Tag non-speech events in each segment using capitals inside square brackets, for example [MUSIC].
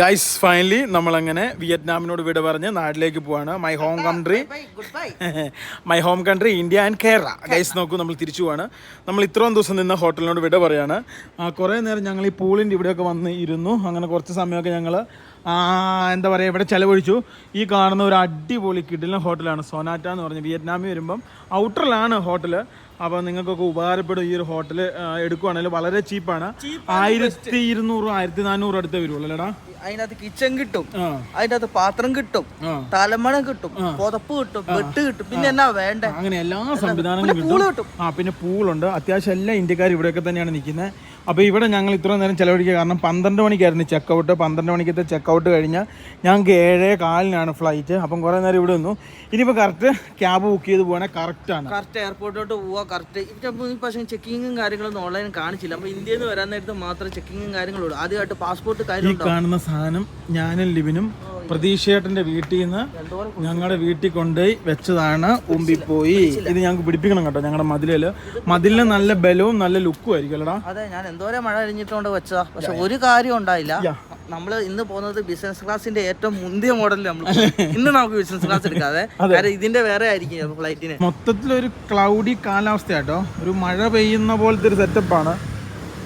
Guys finally നമ്മളങ്ങനെ വിയറ്റ്നാമിനോട് വിട പറഞ്ഞ് നാട്ടിലേക്ക് പോവാണ്. My home country my home country India and Kerala guys നോക്കൂ നമ്മൾ തിരിച്ചു പോവാണ്. നമ്മൾ ഇത്രയും ദിവസം നിന്ന ഹോട്ടലിനോട് വിട പറയാണ്. കുറേ നേരം ഞങ്ങൾ ഈ പൂളിന്റെ ഇവിടെയൊക്കെ വന്ന് ഇരുന്നു. അങ്ങനെ കുറച്ച് സമയമൊക്കെ ഞങ്ങൾ എന്താ പറയുക ഇവിടെ ചിലവഴിച്ചു. ഈ കാണുന്ന ഒരു അടിപൊളി കിഡിലിന് ഹോട്ടലാണ് സോനാറ്റ എന്ന് പറഞ്ഞ് വിയറ്റ്നാമിൽ വരുമ്പം ഔട്ടറിലാണ് ഹോട്ടൽ അപ്പോൾ നിങ്ങൾക്കൊക്കെ ഉപകാരപ്പെടും. ഈ ഒരു ഹോട്ടൽ എടുക്കുവാണെങ്കിൽ വളരെ ചീപ്പാണ് ആയിരത്തി ഇരുന്നൂറ് ആയിരത്തി നാനൂറ് അടുത്ത് വരുള്ളൂ അല്ലേടാ? അതിനകത്ത് കിച്ചൺ കിട്ടും. അതിനകത്ത് പാത്രം കിട്ടും. തലമണം കിട്ടും. പുതപ്പ് കിട്ടും. ബെഡ് കിട്ടും. പിന്നെ എന്നാ വേണ്ട? അങ്ങനെ എല്ലാ സംവിധാനങ്ങളും കിട്ടും. ആ പിന്നെ പൂളുണ്ട്. അത്യാവശ്യം എല്ലാ ഇന്ത്യക്കാർ ഇവിടെയൊക്കെ തന്നെയാണ് നിൽക്കുന്നത്. അപ്പോൾ ഇവിടെ ഞങ്ങൾ ഇത്രയും നേരം ചിലവഴിക്കുക. കാരണം പന്ത്രണ്ട് മണിക്കായിരുന്നു ചെക്കൗട്ട് പന്ത്രണ്ട് മണിക്കത്തെ ചെക്കൗട്ട് കഴിഞ്ഞാൽ ഞങ്ങൾക്ക് ഏഴേ കാലിനാണ് ഫ്ലൈറ്റ് അപ്പം കുറേ നേരം ഇവിടെ നിന്നു. ഇനിയിപ്പോൾ കറക്റ്റ് ക്യാബ് ബുക്ക് ചെയ്ത് പോകണേ കറക്റ്റാണ് കറക്റ്റ് എയർപോർട്ടിലോട്ട് പോവാ കറക്റ്റ് ഇപ്പം ഈ പക്ഷേ ചെക്കിങ്ങും കാര്യങ്ങളൊന്നും ഓൺലൈൻ കാണിച്ചില്ല. അപ്പൊ ഇന്ത്യയിൽ നിന്ന് വരാൻ നേരത്ത് മാത്രം ചെക്കിങ്ങും കാര്യങ്ങളും ഉള്ളൂ. ആദ്യമായിട്ട് പാസ്പോർട്ട് കാര്യം കാണുന്ന സാധനം ഞാനും ലിബിനും പ്രതീക്ഷേട്ടന്റെ വീട്ടിൽ നിന്ന് ഞങ്ങളുടെ വീട്ടിൽ കൊണ്ടുപോയി വെച്ചതാണ്. ഉമ്പി പോയി. ഇത് ഞങ്ങൾക്ക് പിടിപ്പിക്കണം കേട്ടോ ഞങ്ങളുടെ മതിലിൽ. മതിലിന് നല്ല ബലവും നല്ല ലുക്കും ആയിരിക്കും അല്ലടാ. അതെ ഞാൻ എന്തോരം മഴ അരിഞ്ഞിട്ടുണ്ട് വെച്ചതാ. പക്ഷെ ഒരു കാര്യം ഉണ്ടായില്ല. നമ്മൾ ഇന്ന് പോകുന്നത് ബിസിനസ് ക്ലാസിന്റെ ഏറ്റവും മുന്തിയ മോഡലിൽ നമ്മൾ ഇന്ന് നമുക്ക് ബിസിനസ് ക്ലാസ് എടുക്കാതെ കാരണം ഇതിന്റെ വേറെ ആയിരിക്കും ഫ്ലൈറ്റിന് മൊത്തത്തിലൊരു ക്ലൗഡി കാലാവസ്ഥ കേട്ടോ ഒരു മഴ പെയ്യുന്ന പോലത്തെ ഒരു സെറ്റപ്പാണ്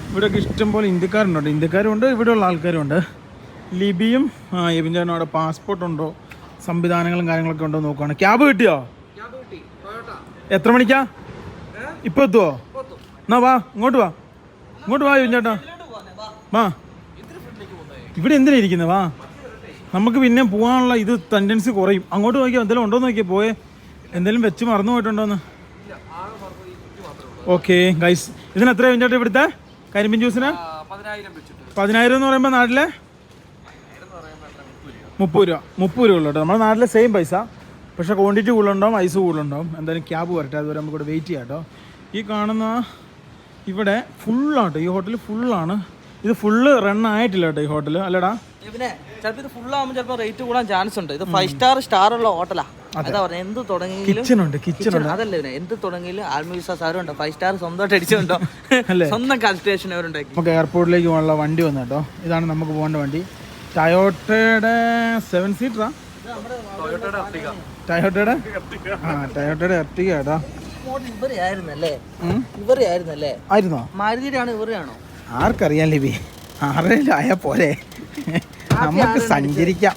ഇവിടെയൊക്കെ പോലെ ഇന്ത്യക്കാരുണ്ട്. ഇന്ത്യക്കാരുണ്ട് ഇവിടെയുള്ള ആൾക്കാരുണ്ട്. ലിബിയും ആ എബിന്റെ അവിടെ പാസ്പോർട്ട് ഉണ്ടോ? സംവിധാനങ്ങളും കാര്യങ്ങളൊക്കെ ഉണ്ടോ നോക്കുകയാണ് ക്യാബ് കിട്ടിയോ? എത്ര മണിക്കാ? ഇപ്പൊ എത്തുവോ? എന്നാ വാ ഇങ്ങോട്ട് വാ. ഇങ്ങോട്ട് വാ എബിൻ ചേട്ടാ. വാ. ഇവിടെ എന്തിനാ ഇരിക്കുന്നത് വാ. നമുക്ക് പിന്നെ പോകാനുള്ള ഇത് ടെൻഡൻസി കുറയും. അങ്ങോട്ട് നോക്കിയാൽ എന്തെങ്കിലും ഉണ്ടോ എന്ന് നോക്കിയാൽ പോയേ. എന്തെങ്കിലും വെച്ച് മറന്നു പോയിട്ടുണ്ടോന്ന്? ഓക്കെ ഗൈസ് ഇതിന് എത്ര ചേട്ടാ ഇവിടുത്തെ? കരിമ്പിൻ ജ്യൂസിന് പതിനായിരം എന്ന് പറയുമ്പോൾ നാട്ടിലെ? മുപ്പത് രൂപ. മുപ്പത് രൂപ ഉള്ളൂ കേട്ടോ. നമ്മുടെ നാട്ടിലെ സെയിം പൈസ പക്ഷെ ക്വാണ്ടിറ്റി കൂടുതലുണ്ടാവും ഐസ് കൂടുതലുണ്ടാവും. എന്തായാലും ക്യാബ് വരട്ടെ. അതുവരെ നമുക്ക് ഇവിടെ വെയിറ്റ് ചെയ്യാം കേട്ടോ. ഈ കാണുന്ന ഇവിടെ ഫുള്ളാട്ടോ ഈ ഹോട്ടൽ ഫുള്ളാണ് ഇത് ഫുള്ള് റൺ ആയിട്ടില്ല കേട്ടോ ഈ ഹോട്ടൽ അല്ലടാ. പിന്നെ ചിലപ്പോൾ ഇത് ഫുൾ ആകുമ്പോൾ ചിലപ്പോൾ റേറ്റ് കൂടാൻ ചാൻസ് ഉണ്ട്. ഇത് ഫൈവ് സ്റ്റാർ സ്റ്റാർ ഉള്ള ഹോട്ടലാ അതാ. പറഞ്ഞത് എന്ത് തുടങ്ങിയിലും കിച്ചൺ ഉണ്ട് കിച്ചൺ ഉണ്ട്. അതല്ല ഇവനെ എന്ത് തുടങ്ങിയാലും ആത്മവിശ്വാസം അവരുണ്ടോ ഫൈവ് സ്റ്റാർ സ്വന്തമായിട്ട് അടിച്ചുണ്ടോ [LAUGHS] അല്ലേ? സ്വന്തം കാൽക്കുലേഷൻ അവരുണ്ടാക്കി. നമുക്ക് എയർപോർട്ടിലേക്ക് പോകാനുള്ള വണ്ടി വന്നു കേട്ടോ. ഇതാണ് നമുക്ക് പോകേണ്ട വണ്ടി. ടയോട്ടയുടെ സെവൻ സീറ്ററാ ടയോട്ടയുടെ ആ ടയോട്ടയുടെ എർട്ടിക കേട്ടോ മോഡൽ ഇവരെ ആയിരുന്നല്ലേ ഉം. ഇവരെ ആയിരുന്നല്ലേ ആയിരുന്നോ? മാരുതിയുടെ ആണ് ഇവരെയാണോ? ആർക്കറിയാം ലിബി ആയാൽ പോലെ നമുക്ക് സഞ്ചരിക്കാം.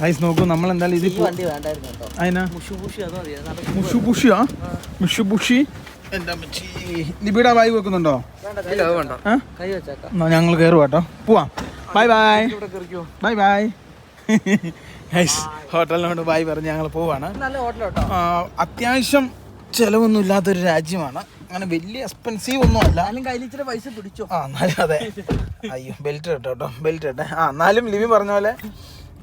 ഗൈസ് നോക്കൂ നമ്മൾ എന്തായാലും ഇത് അതിനാ? മുഷു മുഷി അതോ മതി നല്ല മുഷു പുഷിയാ മുഷു പുഷി ലിബിയുടെ ബാഗ് വെക്കുന്നുണ്ടോ? ഞങ്ങൾ കയറുക കേട്ടോ. പോവാം. Bye bye bye bye guys ഹോട്ടലിനോട് bye പറഞ്ഞ് ഞങ്ങൾ പോവാണ്. അത്യാവശ്യം ചിലവൊന്നും ഇല്ലാത്തൊരു രാജ്യമാണ്. അങ്ങനെ വലിയ എക്സ്പെൻസീവ് ഒന്നും അല്ല. പൈസ പിടിച്ചോ. ആ എന്നാലും അതെ. അയ്യോ ബെൽറ്റ് കേട്ടോ കേട്ടോ ബെൽറ്റ് ഇട്ടെ ആ എന്നാലും ലിവി പറഞ്ഞ പോലെ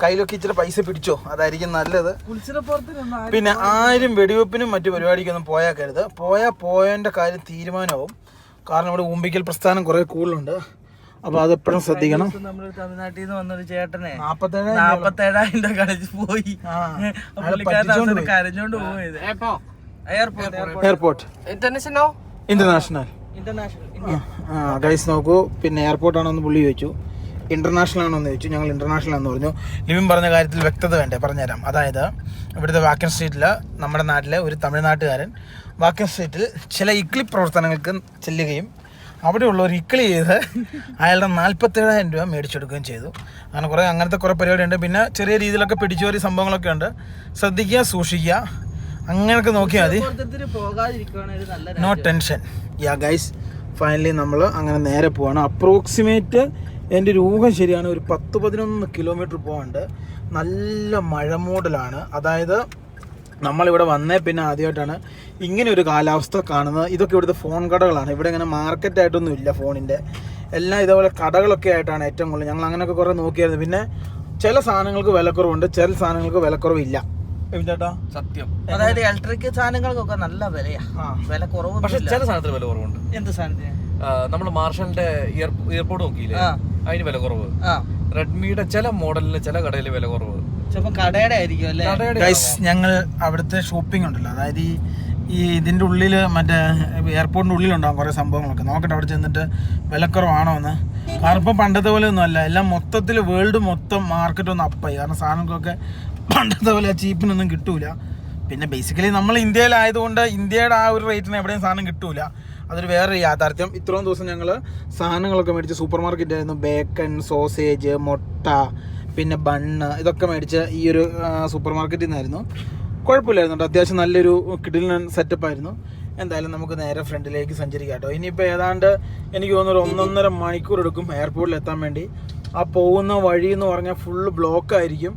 കയ്യിലൊക്കെ ഇച്ചിരി പൈസ പിടിച്ചോ? അതായിരിക്കും നല്ലത്. പിന്നെ ആരും വെടിവെപ്പിനും മറ്റു പരിപാടിക്കൊന്നും പോയാക്കരുത്. പോയാൽ പോയതിന്റെ കാര്യം തീരുമാനമാവും. കാരണം ഇവിടെ ഊമ്പിക്കൽ പ്രസ്ഥാനം കുറേ കൂടുതലുണ്ട്. അപ്പോൾ അതെപ്പോഴും ശ്രദ്ധിക്കണം. നമ്മുടെ തമിഴ്നാട്ടിൽ നിന്ന് വന്നൊരു ചേട്ടനെ നാപ്പത്തേഴായിരം കളിച്ച് പോയി. അപ്പൊ കരഞ്ഞോണ്ട് പോയത് എയർപോർട്ട് ഇന്റർനാഷണൽ ഇന്റർനാഷണൽ ഗൈസ് നോക്കൂ പിന്നെ എയർപോർട്ട് ആണെന്ന് പുള്ളി ചോദിച്ചു. ഇന്റർനാഷണൽ ആണോ എന്ന് ചോദിച്ചു. ഞങ്ങൾ ഇന്റർനാഷണൽ ആണെന്ന് പറഞ്ഞു. ലിവിൻ പറഞ്ഞ കാര്യത്തിൽ വ്യക്തത വേണ്ടേ? പറഞ്ഞുതരാം. അതായത് ഇവിടുത്തെ വാക്കൻ സ്ട്രീറ്റിൽ നമ്മുടെ നാട്ടിലെ ഒരു തമിഴ്നാട്ടുകാരൻ വാക്കൻ സ്ട്രീറ്റിൽ ചില ഇക്ലി പ്രവർത്തനങ്ങൾക്ക് ചെല്ലുകയും അവിടെയുള്ളവർ ഇക്ലി ചെയ്ത് അയാളുടെ നാൽപ്പത്തേഴായിരം രൂപ മേടിച്ചെടുക്കുകയും ചെയ്തു. അങ്ങനെ കുറേ അങ്ങനത്തെ കുറേ പരിപാടിയുണ്ട്. പിന്നെ ചെറിയ രീതിയിലൊക്കെ പിടിച്ചുപോരി സംഭവങ്ങളൊക്കെ ഉണ്ട്. ശ്രദ്ധിക്കുക സൂക്ഷിക്കുക. അങ്ങനെയൊക്കെ നോക്കിയാൽ മതി. No tension yeah guys finally നമ്മൾ അങ്ങനെ നേരെ പോവാണ്. അപ്രോക്സിമേറ്റ് എന്റെ ഊഹം ശരിയാണ് ഒരു പത്ത് പതിനൊന്ന് കിലോമീറ്റർ പോകാണ്ട് നല്ല മഴ മൂടലാണ്. അതായത് നമ്മളിവിടെ വന്നേ പിന്നെ ആദ്യമായിട്ടാണ് ഇങ്ങനെ ഒരു കാലാവസ്ഥ കാണുന്നത്. ഇതൊക്കെ ഇവിടുത്തെ ഫോൺ കടകളാണ്. ഇവിടെ ഇങ്ങനെ മാർക്കറ്റായിട്ടൊന്നും ഇല്ല ഫോണിന്റെ എല്ലാം ഇതേപോലെ കടകളൊക്കെ ആയിട്ടാണ് ഏറ്റവും കൂടുതൽ. ഞങ്ങൾ അങ്ങനെയൊക്കെ കുറേ നോക്കിയായിരുന്നു. പിന്നെ ചില സാധനങ്ങൾക്ക് വിലക്കുറവുണ്ട്. ചില സാധനങ്ങൾക്ക് വിലക്കുറവില്ല. സത്യം. അതായത് ഇലക്ട്രിക് സാധനങ്ങൾക്കൊക്കെ നല്ല വിലയാ. വില കുറവ് പക്ഷെ ചില സാധനത്തിന് വില കുറവുണ്ട്. എന്ത് സാധനത്തിന്? നമ്മൾ മാർഷലിന്റെ എയർപോർട്ട് നോക്കിയില്ലേ? അതിന് വില കുറവ്. ആ. റെഡ്മിയുടെ ചില മോഡലിന് ചില കടയിൽ വില കുറവ്. ചിലപ്പോ കടയുടെ ആയിരിക്കും അല്ലേ? ഞങ്ങൾ അവിടുത്തെ ഷോപ്പിംഗ് ഉണ്ടല്ലോ. അതായത് ഈ ഇതിന്റെ ഇതിന്റെ ഉള്ളിൽ മറ്റേ എയർപോർട്ടിന്റെ ഉള്ളിലുണ്ടാകും കുറേ സംഭവങ്ങളൊക്കെ. നോക്കട്ടെ അവിടെ ചെന്നിട്ട് വിലക്കുറവാണോ എന്ന് കാരണം ഇപ്പം പണ്ടത്തെ പോലെ ഒന്നും അല്ല എല്ലാം മൊത്തത്തിൽ വേൾഡ് മൊത്തം മാർക്കറ്റ് ഒന്ന് അപ്പായി കാരണം സാധനങ്ങളൊക്കെ പണ്ടത്തെ പോലെ ചീപ്പിനൊന്നും കിട്ടൂല. പിന്നെ ബേസിക്കലി നമ്മൾ ഇന്ത്യയിലായതുകൊണ്ട് ഇന്ത്യയുടെ ആ ഒരു റേറ്റിന് എവിടെയും സാധനം കിട്ടൂല. അതൊരു വേറെ യാഥാർത്ഥ്യം. ഇത്രയും ദിവസം ഞങ്ങൾ സാധനങ്ങളൊക്കെ മേടിച്ച് സൂപ്പർ മാർക്കറ്റ് ആയിരുന്നു. ബേക്കൺ സോസേജ് മുട്ട പിന്നെ ബണ്ണ് ഇതൊക്കെ മേടിച്ച് ഈ ഒരു സൂപ്പർ മാർക്കറ്റിൽ നിന്നായിരുന്നു കുഴപ്പമില്ലായിരുന്നു കേട്ടോ. അത്യാവശ്യം നല്ലൊരു കിഡിൽ സെറ്റപ്പ് ആയിരുന്നു. എന്തായാലും നമുക്ക് നേരെ ഫ്രണ്ടിലേക്ക് സഞ്ചരിക്കാം കേട്ടോ. ഇനിയിപ്പോൾ ഏതാണ്ട് എനിക്ക് തോന്നുന്നു ഒരു ഒന്നൊന്നര മണിക്കൂർ എടുക്കും എയർപോർട്ടിൽ എത്താൻ വേണ്ടി. ആ പോകുന്ന വഴി എന്ന് പറഞ്ഞാൽ ഫുള്ള് ബ്ലോക്ക് ആയിരിക്കും.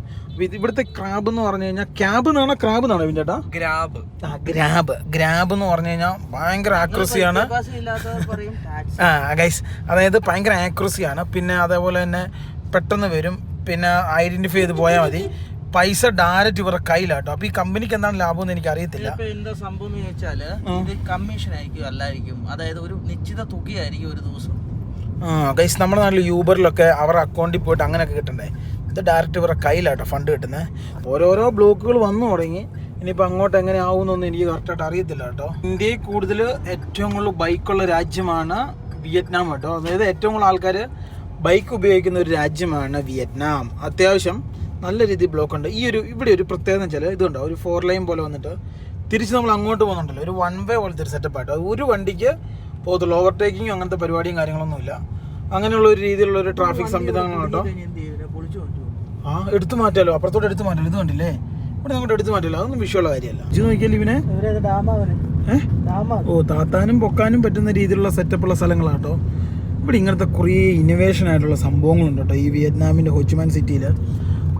ഇവിടുത്തെ ക്രാബ് എന്ന് പറഞ്ഞു കഴിഞ്ഞാൽ ക്യാബ് എന്നാണോ ക്രാബ് എന്നാണോ ചേട്ടാ ഗ്രാബ്. ആ ഗ്രാബ്. ഗ്രാബ് എന്ന് പറഞ്ഞു കഴിഞ്ഞാൽ ഭയങ്കര ആക്രസിയാണ് ആ ഗൈസ് അതായത് ഭയങ്കര ആക്രസിയാണ് പിന്നെ അതേപോലെ തന്നെ പെട്ടെന്ന് വരും. പിന്നെ ഐഡന്റിഫൈ ചെയ്ത് പോയാൽ മതി. പൈസ ഡയറക്റ്റ് ഇവരുടെ കയ്യിലാട്ടോ. അപ്പൊ ഈ കമ്പനിക്ക് എന്താണ് ലാഭം എന്ന് എനിക്ക് അറിയത്തില്ല എന്താ സംഭവം എന്ന് ചോദിച്ചാൽ ഇത് കമ്മീഷൻ ആയിരിക്കും അല്ലായിരിക്കും. അതായത് ഒരു നിശ്ചിത തുകയായിരിക്കും ഒരു ദിവസം. ആ ഗൈസ് നമ്മുടെ നാട്ടിൽ യൂബറിലൊക്കെ അവരുടെ അക്കൗണ്ടിൽ പോയിട്ട് അങ്ങനെയൊക്കെ കിട്ടണ്ടേ. ഇത് ഡയറക്റ്റ് ഇവരുടെ കയ്യിലാട്ടോ ഫണ്ട് കിട്ടുന്നത് ഓരോരോ ബ്ലോക്കുകൾ വന്നു തുടങ്ങി. ഇനിയിപ്പോൾ അങ്ങോട്ട് എങ്ങനെ ആവുമെന്നൊന്നും എനിക്ക് കറക്റ്റായിട്ട് അറിയത്തില്ല കേട്ടോ. ഇന്ത്യയിൽ കൂടുതൽ ഏറ്റവും കൂടുതൽ ബൈക്കുള്ള രാജ്യമാണ് വിയറ്റ്നാം കേട്ടോ. അതായത് ഏറ്റവും കൂടുതൽ ആൾക്കാർ ബൈക്ക് ഉപയോഗിക്കുന്ന ഒരു രാജ്യമാണ് വിയറ്റ്നാം. അത്യാവശ്യം നല്ല രീതിയിൽ ബ്ലോക്ക് ഉണ്ട്. ഈ ഒരു ഇവിടെ ഒരു പ്രത്യേകത വെച്ചാൽ ഇതുണ്ടോ? ഒരു ഫോർ ലൈൻ പോലെ വന്നിട്ട് തിരിച്ച് നമ്മൾ അങ്ങോട്ട് പോകുന്നുണ്ടല്ലോ. ഒരു വൺ വേ പോലത്തെ ഒരു സെറ്റപ്പ് ആയിട്ട് ഒരു വണ്ടിക്ക് പോകത്തുള്ളൂ. ഓവർടേക്കിങ്ങും അങ്ങനത്തെ പരിപാടിയും കാര്യങ്ങളൊന്നുമില്ല. അങ്ങനെയുള്ള ഒരു രീതിയിലുള്ള ഒരു ട്രാഫിക് സംവിധാനങ്ങൾ കേട്ടോ കഴിഞ്ഞ് എന്ത് ചെയ്യും പൊളിച്ചു കൊണ്ടുപോകും ആ എടുത്തു മാറ്റാലോ അപ്പുറത്തോട്ട് എടുത്തു മാറ്റാലോ ഇത് കണ്ടില്ലേ? ഇവിടെ അങ്ങോട്ട് എടുത്തു മാറ്റാലോ അതൊന്നും വിഷയമുള്ള കാര്യമല്ല. ഇത് നോക്കിയാൽ ഇവനെ ഓ താത്താനും പൊക്കാനും പറ്റുന്ന രീതിയിലുള്ള സെറ്റപ്പുള്ള സ്ഥലങ്ങളാട്ടോ ഇവിടെ ഇങ്ങനത്തെ കുറേ ഇന്നോവേഷൻ ആയിട്ടുള്ള സംഭവങ്ങളുണ്ട് കേട്ടോ ഈ വിയറ്റ്നാമിന്റെ ഹോച്ചിമാൻ സിറ്റിയിൽ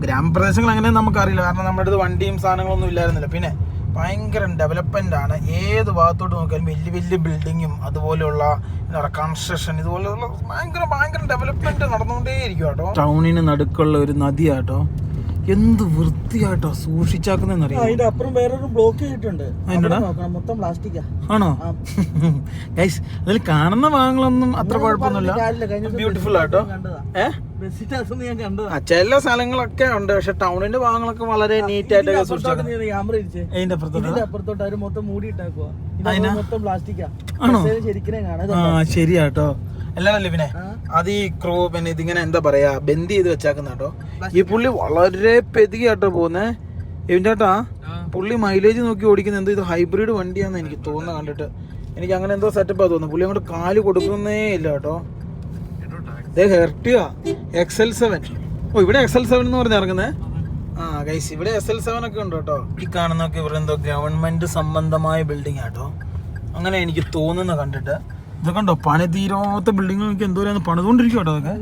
ഗ്രാമപ്രദേശങ്ങൾ അങ്ങനെ നമുക്കറിയില്ല. കാരണം നമ്മുടെ അടുത്ത് വണ്ടിയും സാധനങ്ങളൊന്നും ഇല്ലായിരുന്നില്ല. പിന്നെ ഭയങ്കര ഡെവലപ്മെന്റ് ആണ്. ഏത് ഭാഗത്തോട്ട് നോക്കിയാലും വലിയ വലിയ ബിൽഡിങ്ങും അതുപോലെയുള്ള എന്താ പറയുക കൺസ്ട്രക്ഷൻ ഇതുപോലെയുള്ള ഭയങ്കര ഭയങ്കര ഡെവലപ്മെന്റ് നടന്നുകൊണ്ടേയിരിക്കും കേട്ടോ. ടൗണിന് നടുക്കുള്ള ഒരു നദിയാട്ടോ. എന്ത് വൃത്തിയായിട്ടോ സൂക്ഷിച്ചാക്കുന്നറിയാം അതിന്റെ അപ്പുറം വേറൊരു ബ്ലോക്ക് ചെയ്തിട്ടുണ്ട് മൊത്തം പ്ലാസ്റ്റിക്കാ ആണോ? ഗൈസ് [LAUGHS] അതിൽ കാണുന്ന ഭാഗങ്ങളൊന്നും അത്ര കുഴപ്പമൊന്നുമില്ല. ബ്യൂട്ടിഫുൾ ആട്ടോ. കണ്ടതാ. ഏ? ബസ്സിന്റെ അകത്തുനിന്ന് ഞാൻ കണ്ടതാ. ചില സ്ഥലങ്ങളൊക്കെ ഉണ്ട് പക്ഷെ ടൗണിന്റെ ഭാഗങ്ങളൊക്കെ വളരെ നീറ്റ് ആയിട്ടൊക്കെ അപ്പുറത്തോട്ട് ഇതിന്റെ അപ്പുറത്തോട്ട് അവർ മൊത്തം പ്ലാസ്റ്റിക്കാ? ശരിക്കും ശരിയാട്ടോ അല്ലാണല്ലേ പിന്നെ. അത് ഈ ക്രൂ പിന്നെ ഇതിങ്ങനെ എന്താ പറയാ ബന്ദി ചെയ്ത് വെച്ചാക്കുന്ന കേട്ടോ. ഈ പുള്ളി വളരെ പെതുകിയാട്ടോ പോകുന്നേ. ഇവന്റെ ചേട്ടാ പുള്ളി മൈലേജ് നോക്കി ഓടിക്കുന്ന എന്തോ ഇത് ഹൈബ്രിഡ് വണ്ടിയാന്ന് എനിക്ക് തോന്നുന്നത് കണ്ടിട്ട്. എനിക്ക് അങ്ങനെ എന്തോ സെറ്റപ്പാ തോന്നുന്നു. പുള്ളി അങ്ങോട്ട് കാൽ കൊടുക്കുന്നേ ഇല്ല കേട്ടോ. ഹെർട്ടിയ? എക്സ് എൽ സെവൻ ഓ ഇവിടെ എക്സ് എൽ സെവൻ എന്ന് പറഞ്ഞ് ഇറങ്ങുന്നത് ആ ഗൈസ് ഇവിടെ എസ് എൽ സെവൻ ഒക്കെ ഉണ്ട് കേട്ടോ. ഈ കാണുന്നൊക്കെ ഇവിടെ എന്തോ ഗവൺമെന്റ് സംബന്ധമായ ബിൽഡിംഗ് ആട്ടോ അങ്ങനെ എനിക്ക് തോന്നുന്ന കണ്ടിട്ട്. ഇതൊക്കെ ഉണ്ടോ പണി തീരാത്ത ബിൽഡിംഗ് എനിക്ക് എന്തോരം പണിതുകൊണ്ടിരിക്കും കേട്ടോ അതൊക്കെ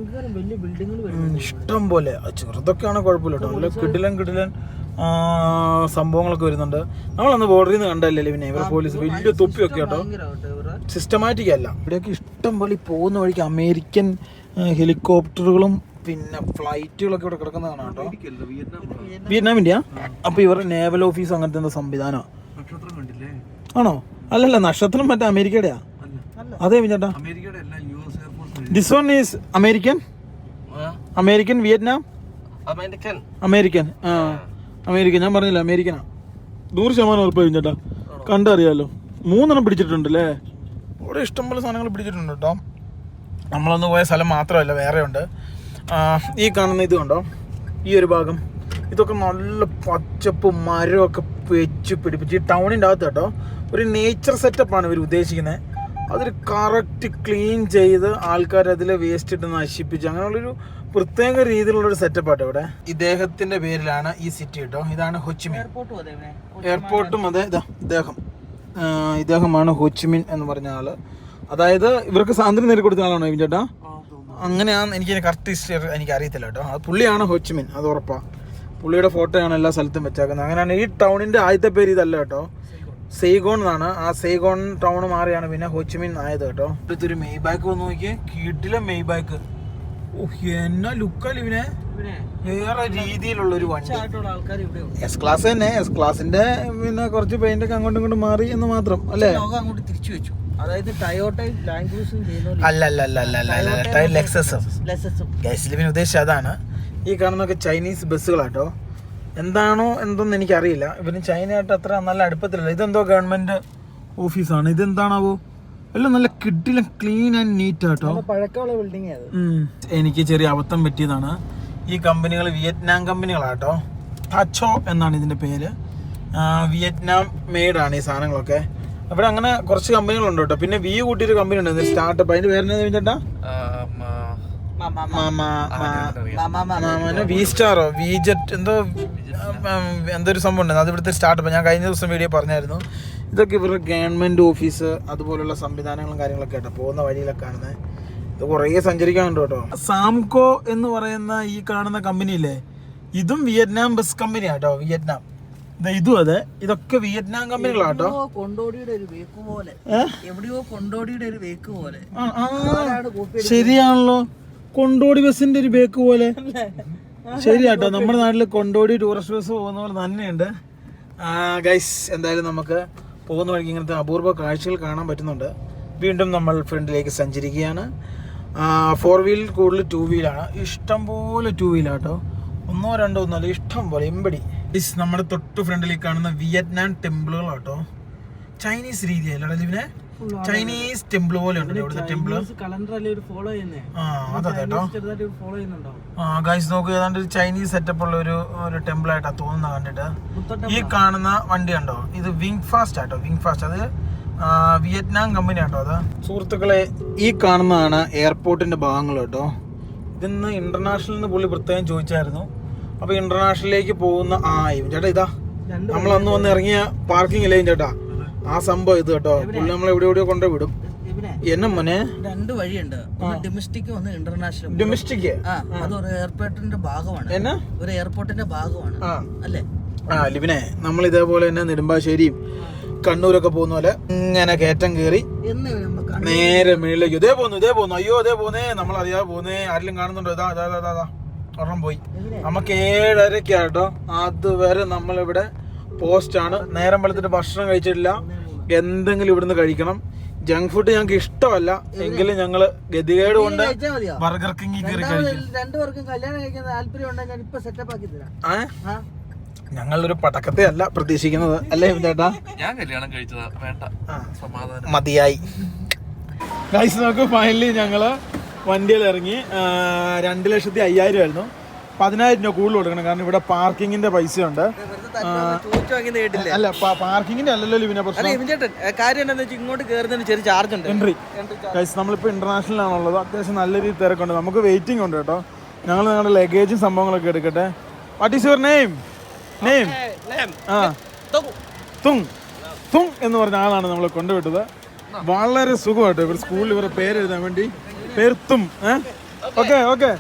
ഇഷ്ടം പോലെ. ചെറുതൊക്കെയാണ് കുഴപ്പമില്ല കേട്ടോ. നല്ല കിടിലൻ കിടിലൻ സംഭവങ്ങളൊക്കെ വരുന്നുണ്ട്. നമ്മളന്ന് ബോർഡറിൽ നിന്ന് കണ്ടല്ലേ പിന്നെ ഇവരെ പോലീസ് വലിയ തൊപ്പിയൊക്കെ കേട്ടോ. സിസ്റ്റമാറ്റിക് അല്ല. ഇവിടെയൊക്കെ ഇഷ്ടം പോലെ പോകുന്ന വഴിക്ക് അമേരിക്കൻ ഹെലികോപ്റ്ററുകളും പിന്നെ ഫ്ലൈറ്റുകളൊക്കെ ഇവിടെ കിടക്കുന്നതാണ് കേട്ടോ. വിയറ്റ്നാമിന്റെയാ അപ്പോൾ ഇവരുടെ നേവൽ ഓഫീസ് അങ്ങനത്തെ എന്താ സംവിധാനമാണ് ആണോ? അല്ലല്ല നക്ഷത്രം മറ്റേ അമേരിക്കയുടെയാ? അതെ ചേട്ടാ this one is American American Vietnam? American. American ആ. അമേരിക്കൻ ഞാൻ പറഞ്ഞില്ല അമേരിക്കനാ നൂറ് ശതമാനം ഉറപ്പ് ചേട്ടാ കണ്ടറിയാലോ. മൂന്നെണ്ണം പിടിച്ചിട്ടുണ്ടല്ലേ ഇവിടെ ഇഷ്ടംപോലെ സാധനങ്ങൾ പിടിച്ചിട്ടുണ്ട് കേട്ടോ. നമ്മളൊന്ന് പോയ സ്ഥലം മാത്രമല്ല വേറെ ഉണ്ട് ഈ കാണുന്ന ഇത് കണ്ടോ? ഈ ഒരു ഭാഗം. ഇതൊക്കെ നല്ല പച്ചപ്പ് മരമൊക്കെ വെച്ച് പിടിപ്പിച്ച് ഈ ടൗണിന്റെ അകത്ത് കേട്ടോ ഒരു നേച്ചർ സെറ്റപ്പാണ് ഇവർ ഉദ്ദേശിക്കുന്നത് അതൊരു കറക്റ്റ് ക്ലീൻ ചെയ്ത് ആൾക്കാർ അതിൽ വേസ്റ്റ് ഇട്ട് നശിപ്പിച്ച് അങ്ങനെയുള്ളൊരു പ്രത്യേക രീതിയിലുള്ളൊരു സെറ്റപ്പാട്ടോ ഇവിടെ. ഇദ്ദേഹത്തിന്റെ പേരിലാണ് ഈ സിറ്റി കേട്ടോ. ഇതാണ് ഹൊച്ചിമിൻ. എയർപോർട്ടും അതെ ഇവിടെ. എയർപോർട്ടും അതെ ഇതാ ഇദ്ദേഹം. ഇദ്ദേഹമാണ് ഹൊച്ചിമിൻ എന്ന് പറഞ്ഞ ആൾ. അതായത് ഇവർക്ക് സ്വാതന്ത്ര്യം നേടിക്കൊടുത്ത ആളാണോ ഇവൻ ചേട്ടാ? അങ്ങനെയാന്ന് എനിക്ക് കറക്റ്റ് ഹിസ്റ്ററി എനിക്ക് അറിയത്തില്ല കേട്ടോ. അത് പുള്ളിയാണ് ഹോച്ചിമിൻ? അത് ഉറപ്പാ. പുള്ളിയുടെ ഫോട്ടോയാണ് എല്ലാ സ്ഥലത്തും വെച്ചേക്കുന്നത്. അങ്ങനെയാണ് ഈ ടൗണിന്റെ ആദ്യത്തെ പേര് ഇതല്ല കേട്ടോ. സെയ്ഗോൺ എന്നാണ്. ആ സെയ്ഗോൺ ടൗൺ മാറിയാണ് പിന്നെ ഹോച്ചിമിൻ ആയത് കേട്ടോ. ഇതൊരു മെയ് ബാക്ക് വന്ന് നോക്കിയേ. കീട്ടിലെ മെയ് ബാക്ക് ഓഹ് എന്നാ ലുക്കല്ല ഇവനെ? ഇവിടെ വേറെ രീതിയിലുള്ള ഒരു വണ്ടി എസ് ക്ലാസ് തന്നെ. എസ് ക്ലാസിന്റെ പിന്നെ കുറച്ച് പെയിന്റ് ഒക്കെ അങ്ങോട്ടും ഇങ്ങോട്ടും മാറി എന്ന് മാത്രം അല്ലേ? അങ്ങോട്ട് തിരിച്ചു വെച്ചു. അതായത് ടയോട്ടയും ലാംഗ്വേജും ചെയ്യുന്ന അല്ല അല്ല അല്ല അല്ല അല്ല അല്ല ടയർ ലെക്സസ്. ലെസസും ഗൈസ്ലിവിന് ഉദ്ദേശിച്ചത് അതാണ് ഈ കാണുന്നൊക്കെ ചൈനീസ് ബസ്സുകളാട്ടോ. എന്താണോ എന്തെന്ന് എനിക്കറിയില്ല. ഇവന് ചൈനയായിട്ട് അത്ര നല്ല അടുപ്പത്തിലല്ല. ഇതെന്തോ ഗവൺമെന്റ് ഓഫീസാണ് ഇതെന്താണാവോ? എല്ലാം നല്ല കിട്ടില്ല ക്ലീൻ ആൻഡ് നീറ്റ് ആട്ടോ. പഴക്കമുള്ള ബിൽഡിംഗ് എനിക്ക് ചെറിയ അബദ്ധം പറ്റിയതാണ്. ഈ കമ്പനികൾ വിയറ്റ്നാം കമ്പനികളാട്ടോ. ടച്ചോ എന്നാണ് ഇതിന്റെ പേര്. വിയറ്റ്നാം മെയ്ഡാണ് ഈ സാധനങ്ങളൊക്കെ. അവിടെ അങ്ങനെ കുറച്ച് കമ്പനികളുണ്ട് കേട്ടോ. പിന്നെ വി കൂട്ടിയൊരു കമ്പനി ഉണ്ട്. സ്റ്റാർട്ടപ്പ് അതിന്റെ പേര് ചേട്ടാ വി സ്റ്റാറോ വി ജെറ്റ് എന്തോ എന്തൊരു എന്തോ ഒരു സംഭവം ഉണ്ട്. അത് ഇവിടുത്തെ സ്റ്റാർട്ടപ്പ് ഞാൻ കഴിഞ്ഞ ദിവസം വീഡിയോ പറഞ്ഞായിരുന്നു. ഇതൊക്കെ ഇവരുടെ ഗവൺമെന്റ് ഓഫീസ് അതുപോലുള്ള സംവിധാനങ്ങളും കാര്യങ്ങളൊക്കെ കേട്ടോ പോകുന്ന വഴിയിലൊക്കെ കാണുന്നത് ഇത് കുറേ സഞ്ചരിക്കാനുണ്ട് കേട്ടോ. സാംകോ എന്ന് പറയുന്ന ഈ കാണുന്ന കമ്പനിയില്ലേ ഇതും വിയറ്റ്നാം ബസ് കമ്പനിയാട്ടോ വിയറ്റ്നാം ഇതും അതെ. ഇതൊക്കെ വിയറ്റ്നാം കമ്പനികളാട്ടോ. കൊണ്ടോടിയുടെ ഒരു വേക്ക് പോലെ. എവിടെയോ കൊണ്ടോടിയുടെ ഒരു വേക്ക് പോലെ. ശരിയാണല്ലോ. കൊണ്ടോടി ബസിന്റെ ഒരു ബേക്ക് പോലെ. ശരിയാട്ടോ. നമ്മുടെ നാട്ടിൽ കൊണ്ടോടി ടൂറിസ്റ്റ് ബസ് പോകുന്ന പോലെ തന്നെയുണ്ട്. ഗൈസ് എന്തായാലും നമുക്ക് പോകുന്ന വഴിക്ക് ഇങ്ങനത്തെ അപൂർവ കാഴ്ചകൾ കാണാൻ പറ്റുന്നുണ്ട്. വീണ്ടും നമ്മൾ ഫ്രണ്ടിലേക്ക് സഞ്ചരിക്കുകയാണ്. ഫോർ വീൽ കൂടുതൽ ടൂ വീലാണ് ഇഷ്ടം പോലെ ടൂ വീലാട്ടോ ഒന്നോ രണ്ടോ ഒന്നല്ല ഇഷ്ടം പോലെ എമ്പടി. ഗൈസ് നമ്മുടെ തൊട്ട് ഫ്രണ്ടിലേക്ക് കാണുന്ന വിയറ്റ്നാം ടെമ്പിളുകളാട്ടോ. ചൈനീസ് രീതിയല്ലേ ചൈനീസ് ടെമ്പിൾ പോലെ ഉണ്ട് ഇവിടുത്തെ ചെയ്യുന്നേ? ആ അതെ കേട്ടോ ആ ഗൈസ് നോക്ക് ഏതാണ്ട് ഒരു ചൈനീസ് സെറ്റപ്പ് ഉള്ള ഒരു ഒരു ടെമ്പിൾ ആയിട്ടാ തോന്നുന്ന കണ്ടിട്ട്. ഈ കാണുന്ന വണ്ടി കണ്ടോ? ഇത് വിങ് ഫാസ്റ്റ് ആട്ടോ വിങ് ഫാസ്റ്റ് അത് വിയറ്റ്നാം കമ്പനി ആട്ടോ അത്. സുഹൃത്തുക്കളെ ഈ കാണുന്നതാണ് എയർപോർട്ടിന്റെ ഭാഗങ്ങൾ കേട്ടോ. ഇതിന്ന് ഇന്റർനാഷണൽ പുള്ളി പ്രത്യേകം ചോദിച്ചായിരുന്നു. അപ്പൊ ഇന്റർനാഷണലിലേക്ക് പോകുന്ന ആ ഇവൻ ചേട്ടാ ഇതാ. നമ്മൾ അന്ന് വന്ന് ഇറങ്ങിയ പാർക്കിംഗ് ഇല്ലേ ചേട്ടാ? ആ സംഭവം ഇത് കേട്ടോ. പുള്ളി നമ്മൾ എവിടെ എവിടെയോ കൊണ്ടോ വിടും. എന്നെ മോനെ? രണ്ട് വഴിയുണ്ട്. ഡൊമസ്റ്റിക് ഒന്ന് ഇന്റർനാഷണൽ ഡൊമസ്റ്റിക് ആ അത് ഒരു എയർപോർട്ടിന്റെ ഭാഗമാണ്. എന്നാ? ഒരു എയർപോർട്ടിന്റെ ഭാഗമാണ്. അല്ലേ? ആ ലിബിനെ നമ്മൾ ഇതേപോലെ തന്നെ നെടുമ്പാശ്ശേരിയും കണ്ണൂരൊക്കെ പോകുന്ന പോലെ ഇങ്ങനെ കയറ്റം കയറി നേരെ മേളിലേക്ക്. ഇതേ പോന്നു ഇതേ പോന്നു. അയ്യോ ഇതേ പോന്നേ. നമ്മൾ അറിയാതെ പോന്നേ. ആരെങ്കിലും കാണുന്നുണ്ടോ? ഇതാ ഇതാ ഇതാ, ഇതാ ഇതാ. ഒരെണ്ണം പോയി നമുക്ക് ഏഴരയ്ക്ക് കേട്ടോ അതുവരെ നമ്മളിവിടെ പോസ്റ്റാണ് നേരം വെളുത്തിട്ട് ഭക്ഷണം കഴിച്ചിട്ടില്ല. എന്തെങ്കിലും ഇവിടുന്ന് കഴിക്കണം. ജങ്ക് ഫുഡ് ഞങ്ങൾക്ക് ഇഷ്ടമല്ല. എങ്കിലും ഞങ്ങൾ ഗതികേട് കൊണ്ട് ബർഗർ കിങ് ഞങ്ങളൊരു പടക്കത്തെ അല്ല പ്രതീക്ഷിക്കുന്നത്. അല്ലേ ചേട്ടാ ഞാൻ കല്യാണം കഴിച്ചതാ. വേണ്ട. മതിയായി. ഫൈനലി ഞങ്ങൾ വണ്ടിയിൽ ഇറങ്ങി രണ്ട് ലക്ഷത്തി അയ്യായിരം ആയിരുന്നു പതിനായിരം രൂപ കൂടുതൽ കൊടുക്കണം കാരണം ഇവിടെ പാർക്കിങ്ങിന്റെ പൈസ ഉണ്ട് അല്ല പാർക്കിങ്ങിന്റെ അല്ലല്ലോ ലിവിനെ പ്രശ്നം. കാര്യം എന്താണെന്ന് വെച്ചാൽ ഇങ്ങോട്ട് കയറുന്നതിന് ചെറിയ ചാർജ് ഉണ്ട്. എൻട്രി ഗൈസ് നമ്മളിപ്പോൾ ഇന്റർനാഷണൽ ആണുള്ളത് അത്യാവശ്യം നല്ല രീതിയിൽ തിരക്കുണ്ട്. നമുക്ക് വെയിറ്റിംഗ് ഉണ്ട് കേട്ടോ. ഞങ്ങൾ നിങ്ങളുടെ ലഗേജും സംഭവങ്ങളൊക്കെ എടുക്കട്ടെ. What is your name name ആ. തുങ് തുങ് എന്ന് പറഞ്ഞ ആളാണ് നമ്മളെ കൊണ്ടുവിട്ടത്. വളരെ സുഖമായിട്ട് ഇവർ സ്കൂളിൽ ഇവരുടെ പേരെഴുതാൻ വേണ്ടി പേര് തും ഏ? Okay okay.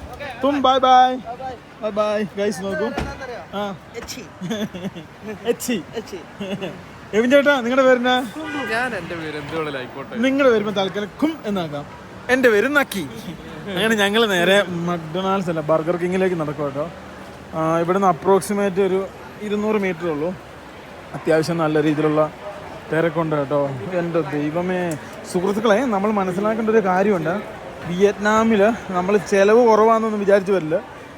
തും bye bye. Bye bye. Guys നോക്കൂ. ആ. എച്ചി. എവിൻ ചേട്ടാ നിങ്ങളുടെ പേരെന്നാ ഞാൻ എന്റെ പേര് എന്തുകൊണ്ടും ആയിക്കോട്ടെ. നിങ്ങളുടെ വരുമ്പോൾ തൽക്കാലം കും എന്നാക്കാം. എന്റെ പേര് നക്കി. അങ്ങനെ ഞങ്ങൾ നേരെ മക്ഡൊണാൾഡ്സ് അല്ല ബർഗർ കിങ്ങിലേക്ക് നടക്കും കേട്ടോ. ഇവിടെ ഇവിടുന്ന് അപ്രോക്സിമേറ്റ് ഒരു ഇരുന്നൂറ് മീറ്റർ ഉള്ളൂ. അത്യാവശ്യം നല്ല രീതിയിലുള്ള തിരക്കുണ്ട് കേട്ടോ. എന്റെ ദൈവമേ. സുഹൃത്തുക്കളെ നമ്മൾ മനസ്സിലാക്കേണ്ട ഒരു കാര്യമുണ്ട്. വിയറ്റ്നാമിൽ നമ്മൾ ചിലവ് കുറവാണെന്നൊന്നും വിചാരിച്ചു വരില്ല.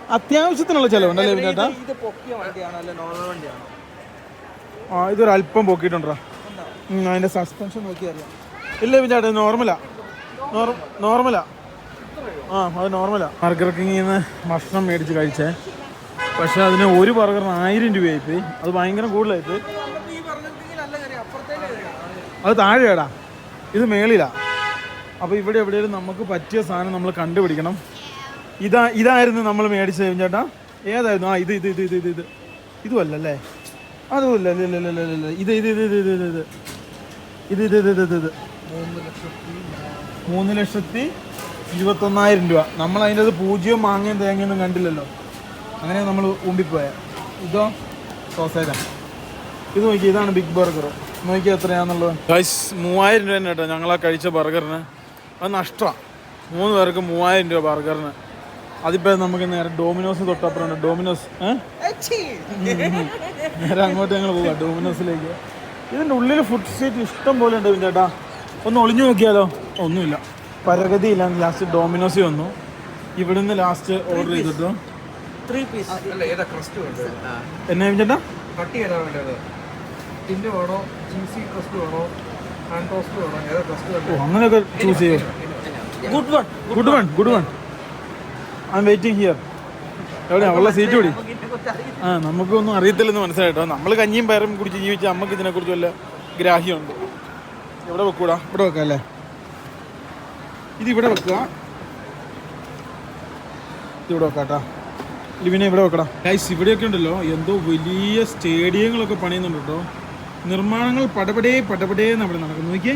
അത്യാവശ്യത്തിനുള്ള ചിലവുണ്ടല്ലേ വണ്ടിയാണോ ആ ഇതൊരു അല്പം പൊക്കിയിട്ടുണ്ടോ അതിന്റെ സസ്പെൻഷൻ നോക്കിയറിയാം ഇല്ല ഇവൻ ചേട്ടാ ഇത് നോർമലാ നോർ- നോർമലാ ആ. അത് നോർമലാ ബർഗർ കിങ്ങിൽ നിന്ന് ഭക്ഷണം മേടിച്ച് കഴിച്ചേ. പക്ഷെ അതിന് ഒരു ബർഗറിന് ആയിരം രൂപയായി പോയി അത് ഭയങ്കര കൂടുതലായി പോയി ഈ പറഞ്ഞിട്ടുണ്ടെങ്കിൽ നല്ല കാര്യം അപ്പുറത്തേക്ക് അത് താഴെയാടാ. ഇത് മേളിലാ. അപ്പോൾ ഇവിടെ എവിടെയെങ്കിലും നമുക്ക് പറ്റിയ സാധനം നമ്മൾ കണ്ടുപിടിക്കണം ഇതാ ഇതായിരുന്നു നമ്മൾ മേടിച്ചത് ചേട്ടാ ഏതായിരുന്നു ആ ഇത് ഇത് ഇത് ഇത് ഇത് ഇത് ഇതുമല്ലല്ലേ അതുമല്ല ഇല്ല ഇല്ല ഇല്ല ഇത് ഇത് ഇത് ഇത് ഇത് ഇത് ഇത് ഇത് ഇത് ഇത് ഇത് ഇത് ഇത് മൂന്ന് ലക്ഷത്തി ഇരുപത്തൊന്നായിരം രൂപ നമ്മൾ അതിന്റെ അത് പൂജ്യവും മാങ്ങയും തേങ്ങയൊന്നും കണ്ടില്ലല്ലോ അങ്ങനെ നമ്മൾ ഊമ്പിപ്പോയ ഇതോ സോസേജാ ഇത് നോക്കി ഇതാണ് ബിഗ് ബർഗർ നോക്കി എത്രയാണെന്നുള്ളത് മൂവായിരം രൂപ തന്നെ കേട്ടോ ഞങ്ങളാ കഴിച്ച ബർഗറിന് അത് നഷ്ടമാണ് മൂന്ന് പേർക്ക് മൂവായിരം രൂപ ബർഗറിന്. അതിപ്പോ നമുക്ക് നേരെ ഡോമിനോസ് തൊട്ടപ്പുറമുണ്ട്. ഡോമിനോസ് നേരെ അങ്ങോട്ട് ഞങ്ങൾ പോവാം ഡോമിനോസിലേക്ക്. ഇതിന്റെ ഉള്ളിൽ ഫുഡ് സ്ട്രീറ്റ് ഇഷ്ടം പോലെ ഉണ്ട് ചേട്ടാ ഒന്ന് ഒളിഞ്ഞു നോക്കിയാലോ? ഒന്നുമില്ല. പരഗതിയില്ല ലാസ്റ്റ് ഡോമിനോസ് വന്നു. ഇവിടുന്ന് ലാസ്റ്റ് ഓർഡർ ചെയ്തിട്ടു? എന്നാ ചേട്ടാ കട്ടി ഏതാ വേണ്ടത്? ടിന്റെ വേണോ? ചീസി ക്രസ്റ്റ് വേണോ? അങ്ങനെയൊക്കെ ചൂസ് ചെയ്യും? Good one good one good one I'm waiting here എവിടെയാ? ഉള്ള സീറ്റ് കൂടി ആ നമുക്കൊന്നും അറിയത്തില്ലെന്ന് മനസ്സിലായിട്ടോ നമ്മൾ കഞ്ഞിയും പയറും കുടിച്ച് ജീവിച്ച നമുക്ക് ഇതിനെക്കുറിച്ച് വല്ല ഗ്രാഹ്യമുണ്ട്. എവിടെ വെക്കൂടാ? ഇവിടെ വെക്കാം അല്ലേ? ഇത് ഇവിടെ വെക്കുക. ഇത് ഇവിടെ വെക്കാട്ടാ ലിവിനെ ഇവിടെ വെക്കടാ. ഗൈസ് ഇവിടെയൊക്കെ ഉണ്ടല്ലോ. എന്തോ വലിയ സ്റ്റേഡിയങ്ങളൊക്കെ പണിയുന്നുണ്ട് കേട്ടോ. നിർമ്മാണങ്ങൾ പടപടേ പടപടേ നമ്മൾ നടക്കുന്നു. നോക്കിയേ.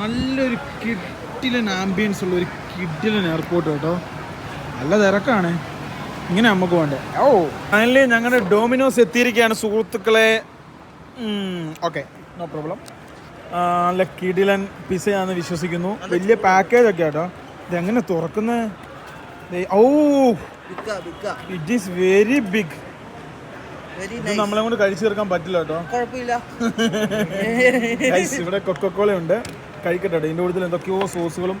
നല്ലൊരു കിഡിലൻ ആംബിയൻസ് ഉള്ള ഒരു കിഡിലൻ എയർപോർട്ട് കേട്ടോ. നല്ല തിരക്കാണ്. ഇങ്ങനെ നമുക്ക് വേണ്ടേ ഓ ഫൈനലി ഞങ്ങളുടെ ഡോമിനോസ് എത്തിയിരിക്കുകയാണ് സുഹൃത്തുക്കളെ. ഓക്കെ നോ പ്രോബ്ലം നല്ല കിടിലൻ പിസയാണെന്ന് വിശ്വസിക്കുന്നു. വലിയ പാക്കേജ് ഒക്കെ കേട്ടോ ഇതെങ്ങനെ തുറക്കുന്നത് oh it is very big നമ്മളെ കൊണ്ട് കഴിച്ചു തീർക്കാൻ പറ്റില്ല കേട്ടോ. കുഴപ്പമില്ല. ഇവിടെ കൊക്കക്കോള ഉണ്ട്. കഴിക്കട്ടെ. ഇതിന്റെ കൂടുതൽ എന്തൊക്കെയോ സോസുകളും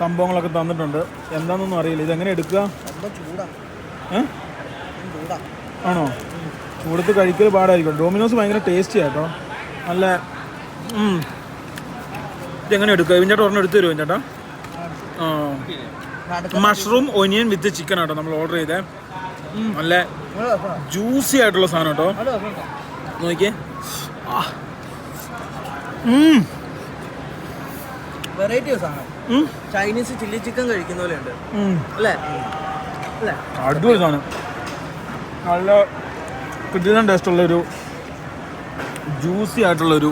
സംഭവങ്ങളൊക്കെ തന്നിട്ടുണ്ട്. എന്താണെന്നൊന്നും അറിയില്ല. ഇതെങ്ങനെ എടുക്കുക? ആണോ? ചൂടത്ത് കഴിക്കൽ പാടായിരിക്കും. ഡോമിനോസ് ഭയങ്കര ടേസ്റ്റി ആട്ടോ നല്ല ഇതെങ്ങനെ എടുക്കുക? ഇവൻ ചേട്ടാ ഒരെണ്ണം എടുത്തു തരുമോ ചേട്ടാ? മഷ്റൂം ഒനിയൻ വിത്ത് ചിക്കൻ ആട്ടോ നമ്മൾ ഓർഡർ ചെയ്തേ. നല്ല ജ്യൂസി ആയിട്ടുള്ള സാധനം കേട്ടോ. നോക്കിയേ. വെറൈറ്റി സാധനം. ചൈനീസ് ചില്ലി ചിക്കൻ കഴിക്കുന്ന പോലെ ഉണ്ട്. അല്ലേ? അല്ലേ? അടിപൊളി സാധനം. നല്ല കിട്ടുന്ന ടേസ്റ്റുള്ളൊരു ജ്യൂസി ആയിട്ടുള്ളൊരു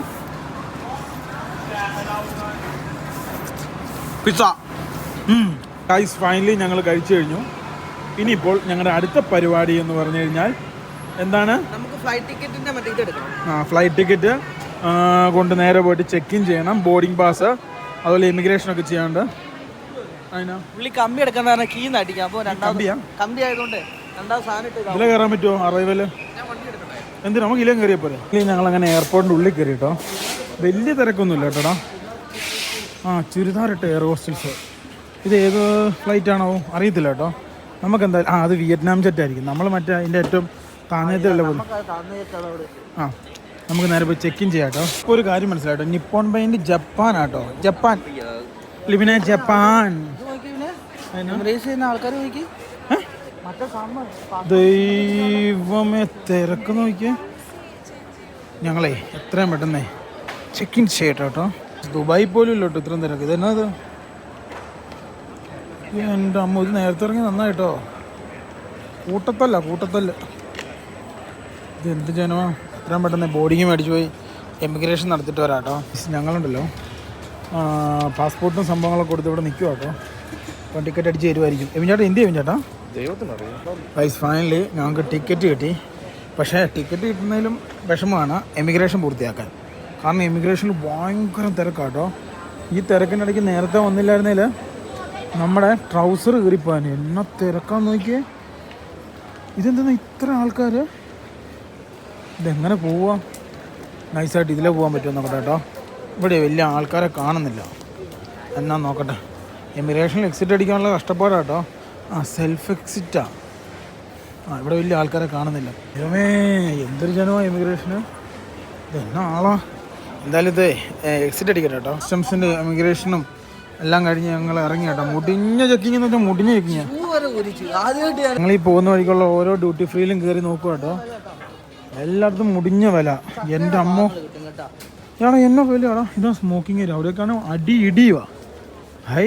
പിസ്സ ഗൈസ് ഫൈനലി ഞങ്ങൾ കഴിച്ചു കഴിഞ്ഞു. ഇനിയിപ്പോൾ ഞങ്ങളുടെ അടുത്ത പരിപാടി എന്ന് പറഞ്ഞു കഴിഞ്ഞാൽ എന്താണ്? നമുക്ക് ഫ്ലൈറ്റ് ടിക്കറ്റിന്റെ മറ്റേ ആ ഫ്ലൈറ്റ് ടിക്കറ്റ് കൊണ്ട് നേരെ പോയിട്ട് ചെക്ക് ഇൻ ചെയ്യണം. ബോർഡിംഗ് പാസ് അതുപോലെ ഇമിഗ്രേഷൻ ഒക്കെ ചെയ്യാണ്ട്. അതിനാ. പുള്ളി കമ്പി എടുക്കാൻ പറഞ്ഞാൽ കീ നടിക്കാം അപ്പോൾ രണ്ടാമത് കമ്പിയാ? കമ്പി ആയതുകൊണ്ട് രണ്ടാമത് സാധനം ഇട്ട് ഇതാവും. ഇതിലെ കയറാൻ പറ്റുമോ? അറൈവൽ എന്തിനാ? നമുക്ക് ഇല്ലേ കയറിയാൽ പോലെ ഇല്ലേ ഞങ്ങൾ അങ്ങനെ എയർപോർട്ടിന്റെ ഉള്ളിൽ കയറി കേട്ടോ. വലിയ തിരക്കൊന്നുമില്ല കേട്ടോടാ ആ ചുരിദാറിട്ട് എയർ ഹോസ്റ്റൽസ് ഇത് ഏത് ഫ്ലൈറ്റ് ആണോ അറിയത്തില്ല കേട്ടോ. നമുക്ക് എന്തായാലും ആ അത് വിയറ്റ്നാം ജെറ്റ് ആയിരിക്കും നമ്മൾ മറ്റേ അതിന്റെ ഏറ്റവും താന്നേത്തിലല്ല പോലും. നമുക്ക് അത് തന്നു വെച്ചാൽ അവിടെ ആ നമുക്ക് നേരെ പോയി ചെക്ക് ഇൻ ചെയ്യാം കേട്ടോ ഇപ്പോൾ ഒരു കാര്യം മനസ്സിലായിട്ടോ? Nippon paint Japan. ആട്ടോ ജപ്പാൻ. ലിബിനെ ജപ്പാൻ ദൈവമേ തിരക്ക് നോക്കിയേ ഞങ്ങളെ എത്രയും പെട്ടെന്നേ ചെക്ക് ഇൻ ചെയ്യട്ടോ കേട്ടോ ദുബായി പോലും ഇല്ലോട്ടോ ഇത്രയും തിരക്ക്. ഇതെന്നാ ഇത്? എന്റെ അമ്മ ഇത് നേരത്തെ ഇറങ്ങി നന്നായിട്ടോ കൂട്ടത്തല്ല കൂട്ടത്തല്ല. ഇത് എന്ത് ജനമാ? എത്രയും പെട്ടെന്ന് ബോർഡിങ് മേടിച്ചു പോയി എമിഗ്രേഷൻ നടത്തിയിട്ട് വരാം കേട്ടോ ഞങ്ങളുണ്ടല്ലോ. പാസ്പോർട്ടും സംഭവങ്ങളൊക്കെ കൊടുത്ത് ഇവിടെ നിൽക്കുക കേട്ടോ. അപ്പോൾ ടിക്കറ്റ് അടിച്ച് തരുമായിരിക്കും എമിൻ ചേട്ടാ എന്ത് ചെയ്യും ചേട്ടാ ദൈവത്തിനറിയാം. ഫൈനലി ഞങ്ങൾക്ക് ടിക്കറ്റ് കിട്ടി. പക്ഷേ ടിക്കറ്റ് കിട്ടുന്നതിലും വിഷമമാണ് എമിഗ്രേഷൻ പൂർത്തിയാക്കാൻ. കാരണം എമിഗ്രേഷനിൽ ഭയങ്കര തിരക്കാട്ടോ ഈ തിരക്കിന്റെ ഇടയ്ക്ക് നേരത്തെ വന്നില്ലായിരുന്നേൽ നമ്മുടെ ട്രൗസർ കീറിപ്പോകാൻ എന്നെ തിരക്കാന്ന് നോക്കിയേ. ഇതെന്താ ഇത്ര ആൾക്കാർ ഇതെങ്ങനെ പോവാ? നൈസായിട്ട് ഇതിലേ പോകാൻ പറ്റുമോ നോക്കട്ടെ കേട്ടോ. ഇവിടെ വലിയ ആൾക്കാരെ കാണുന്നില്ല. എന്നാ നോക്കട്ടെ. എമിഗ്രേഷനിൽ എക്സിറ്റ് അടിക്കാനുള്ള കഷ്ടപ്പാടാട്ടോ ആ സെൽഫ് എക്സിറ്റാ ആ. ഇവിടെ വലിയ ആൾക്കാരെ കാണുന്നില്ല. ദൈവമേ എന്തൊരു ജനമാണ് എമിഗ്രേഷന്. ഇതെന്നാ ആളാ എന്തായാലും ഇത് എക്സിറ്റ് അടിക്കട്ടെ കേട്ടോ. കസ്റ്റംസിന്റെ എമിഗ്രേഷനും എല്ലാം കഴിഞ്ഞ് ഞങ്ങൾ ഇറങ്ങി കേട്ടോ. മുടിഞ്ഞ ചെക്കിങ് എന്ന് വെച്ചാൽ മുടിഞ്ഞ ചെക്കിങ് ഞങ്ങൾ ഈ പോകുന്ന വഴിക്കുള്ള ഓരോ ഡ്യൂട്ടി ഫ്രീയിലും കയറി നോക്കുക കേട്ടോ. എല്ലായിടത്തും മുടിഞ്ഞ വില. എന്റെ അമ്മ. എടാ എന്നെ പോലെയാടാ ഇതാ സ്മോക്കിംഗ് ഏരിയ അവിടെയൊക്കെയാണ് അടി ഇടിയുവാ ഹൈ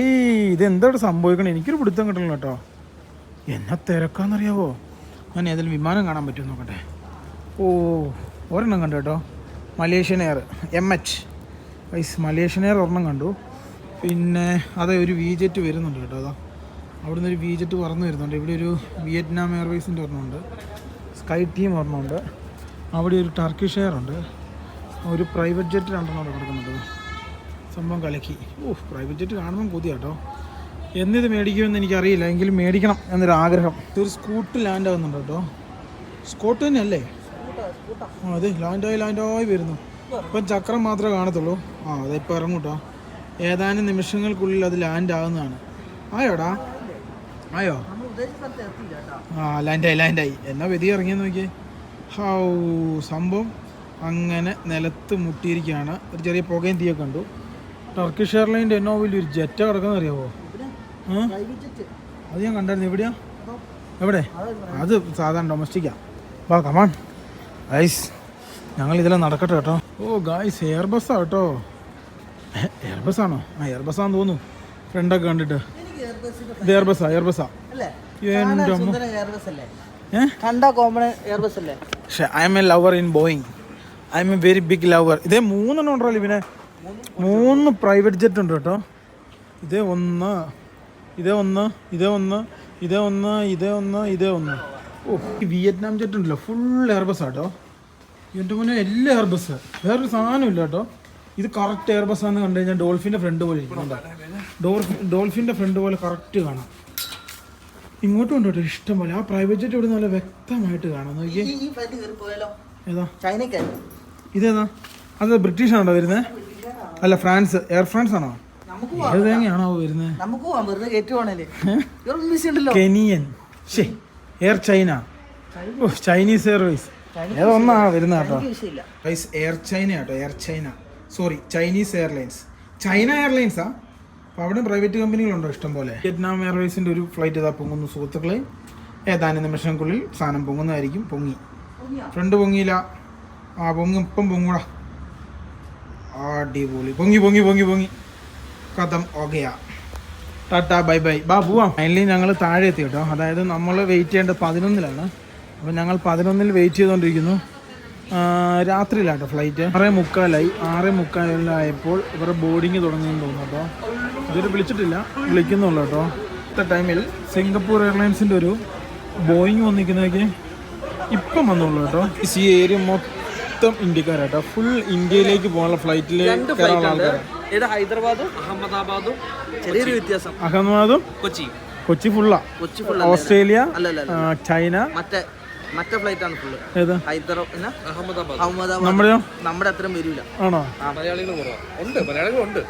ഇത് എന്താണ് സംഭവിക്കണം? എനിക്കൊരു പിടുത്തം കിട്ടണം കേട്ടോ. എന്നാ തിരക്കാന്നറിയാവോ? ഞാൻ ഏതെങ്കിലും വിമാനം കാണാൻ പറ്റുമോ നോക്കട്ടെ? ഓ ഒരെണ്ണം കണ്ടു കേട്ടോ. Malaysian air. എം എച്ച് വൈസ് മലേഷ്യൻ എയർ ഒരെണ്ണം കണ്ടു. പിന്നെ അതെ ഒരു വി ജെറ്റ് വരുന്നുണ്ട് കേട്ടോ അതാ. അവിടെ നിന്ന് ഒരു വി ജെറ്റ് പറന്ന് വരുന്നുണ്ട്. ഇവിടെ ഒരു വിയറ്റ്നാം എയർവേസിന്റെ ഒരെണ്ണമുണ്ട്. സ്കൈ ടീം ഒരെണ്ണമുണ്ട്. അവിടെ ഒരു ടർക്കിഷ് എയർ ഉണ്ട്. ഒരു പ്രൈവറ്റ് ജെറ്റ് രണ്ടെണ്ണം അവിടെ കിടക്കുന്നുണ്ട്. സംഭവം കലക്കി. ഓ പ്രൈവറ്റ് ജെറ്റ് കാണുമ്പോൾ കൊതി കേട്ടോ. എന്നിത് മേടിക്കുമെന്ന് എനിക്കറിയില്ല. എങ്കിലും മേടിക്കണം എന്നൊരു ആഗ്രഹം ഇതൊരു സ്കൂട്ട് ലാൻഡ് ആകുന്നുണ്ട് കേട്ടോ. സ്കോട്ട് തന്നെയല്ലേ? അതെ ലാൻഡായി ലാൻഡായി വരുന്നു. ഇപ്പം ചക്രം മാത്രമേ കാണത്തുള്ളൂ. ആ അതെ ഇപ്പം ഇറങ്ങും കേട്ടോ. ഏതാനും നിമിഷങ്ങൾക്കുള്ളിൽ അത് ലാൻഡ് ആകുന്നതാണ് ആയോടാ? ആയോ? ആ ലാൻഡായി ലാൻഡായി എന്നാ വെതി ഇറങ്ങിയെന്ന് നോക്കിയേ. ഹൗ സംഭവം അങ്ങനെ നിലത്ത് മുട്ടിയിരിക്കുകയാണ്. ഒരു ചെറിയ പുകയും തീയൊക്കെ കണ്ടു. ടർക്കിഷ് എയർലൈന്റെ എന്നോ വലിയൊരു ജെറ്റ കിടക്കുന്ന അറിയാവോ? അത് ഞാൻ കണ്ടായിരുന്നു. എവിടെയാ? എവിടെ? അത് സാധാരണ ഡൊമസ്റ്റിക്കാ വാ കമാൺ ഗൈസ് ഞങ്ങൾ ഇതിലെ നടക്കട്ടെ കേട്ടോ. ഓ ഗായ്സ് എയർ ബസ്സാ കേട്ടോ. എയർ ആണോ? ആ എയർബസ് ബസ്സാന്ന് തോന്നുന്നു. ഫ്രണ്ടൊക്കെ കണ്ടിട്ട്. ഇത് എയർബസാ എയർബസാ എന്റെ എയർബസ് പക്ഷേ I'm a lover in Boeing I'm a very big lover ഇതേ മൂന്നെണ്ണം ഉണ്ടോ ഇവനെ? മൂന്ന് പ്രൈവറ്റ് ജെറ്റ് ഉണ്ട് കേട്ടോ. ഇതേ ഒന്ന് ഇതേ ഒന്ന് ഇതേ ഒന്ന് ഇതേ ഒന്ന് ഇതേ ഒന്ന് ഇതേ ഒന്ന്. ഓ വിയറ്റ്നാം ജെറ്റ് ഉണ്ടല്ലോ. ഫുൾ എയർബസ് ആട്ടോ എന്റെ മുന്നേ എല്ലാ എയർബസ് വേറൊരു സാധനം ഇല്ല കേട്ടോ. ഇത് കറക്റ്റ് എയർബസ് ആണെന്ന് കണ്ടു കഴിഞ്ഞാൽ ഡോൾഫിന്റെ ഫ്രണ്ട് പോലെ ഡോൾഫിൻ ഡോൾഫിന്റെ ഫ്രണ്ട് പോലെ കറക്റ്റ് കാണാം. ഇങ്ങോട്ടും ഉണ്ട് കേട്ടോ ഇഷ്ടം പോലെ. ആ പ്രൈവറ്റ് ജെറ്റ് ഇവിടെ നല്ല വ്യക്തമായിട്ട് കാണാം. നോക്കിയേ. ഏതാ? ഇതേതാ? അത് ബ്രിട്ടീഷ് ആണോ വരുന്നത് അല്ല ഫ്രാൻസ് എയർ ഫ്രാൻസ് ആണോ? ഏത് തേങ്ങയാണോ വരുന്നത് കെനിയൻ. ഷേ എയർ ചൈന ചൈനീസ് എയർവേസ് ഏതൊന്നാ വരുന്നത് കേട്ടോ. എയർ ചൈന കേട്ടോ air China sorry Chinese airlines. China എയർലൈൻസാ? അപ്പോൾ അവിടെ പ്രൈവറ്റ് കമ്പനികളുണ്ടോ ഇഷ്ടം പോലെ? വിയറ്റ്നാം എയർവേസിന്റെ ഒരു ഫ്ലൈറ്റ് ഇതാ പൊങ്ങുന്നു സുഹൃത്തുക്കളെ? ഏതാനും നിമിഷങ്ങൾക്കുള്ളിൽ സാധനം പൊങ്ങുന്നതായിരിക്കും പൊങ്ങി. ഫ്രണ്ട് പൊങ്ങിയില്ല. ആ പൊങ്ങും ഇപ്പം പൊങ്ങൂടാ. അടിപൊളി. പൊങ്ങി പൊങ്ങി പൊങ്ങി പൊങ്ങി. കഥം ഓക്കെയാ ടാറ്റ ബൈ ബൈ. ബാ പോവാം. ഫൈനലി ഞങ്ങൾ താഴെ എത്തി കേട്ടോ. അതായത് നമ്മൾ വെയിറ്റ് ചെയ്യേണ്ടത് പതിനൊന്നിലാണ്. അപ്പോൾ ഞങ്ങൾ പതിനൊന്നിൽ വെയിറ്റ് ചെയ്തുകൊണ്ടിരിക്കുന്നു രാത്രിയിലാട്ടോ ഫ്ലൈറ്റ് ആറേ മുക്കാലായി. ആറേ മുക്കാലായപ്പോൾ ഇവരുടെ ബോർഡിങ് തുടങ്ങിയെന്ന് തോന്നുന്നു കേട്ടോ ഇതുവരെ വിളിച്ചിട്ടില്ല. വിളിക്കുന്നുള്ളൂ കേട്ടോ ഇത്ത ടൈമിൽ സിംഗപ്പൂർ എയർലൈൻസിന്റെ ഒരു ബോയിങ് വന്നിരിക്കുന്നതൊക്കെ ഇപ്പം വന്നുള്ളൂ കേട്ടോ ഈ ഏരിയ മൊത്തം ഇന്ത്യക്കാരാട്ടോ ഫുൾ ഇന്ത്യയിലേക്ക് പോകാനുള്ള ഫ്ലൈറ്റിൽ ഇത് ഹൈദരാബാദും അഹമ്മദാബാദും ചെറിയൊരു വ്യത്യാസം. അഹമ്മദാബാദും കൊച്ചി. കൊച്ചി ഫുള്ള ഓസ്ട്രേലിയ ചൈന മറ്റേ മറ്റേ ഫ്ലൈറ്റ് ആണ് ഫുള്ള് ഹൈദരാബാദ് അഹമ്മദാബാദ്. നമ്മുടെയോ നമ്മുടെ അത്രയും വരില്ല ആണോ? മലയാളികൾ ഉണ്ട് മലയാളികളുണ്ട്.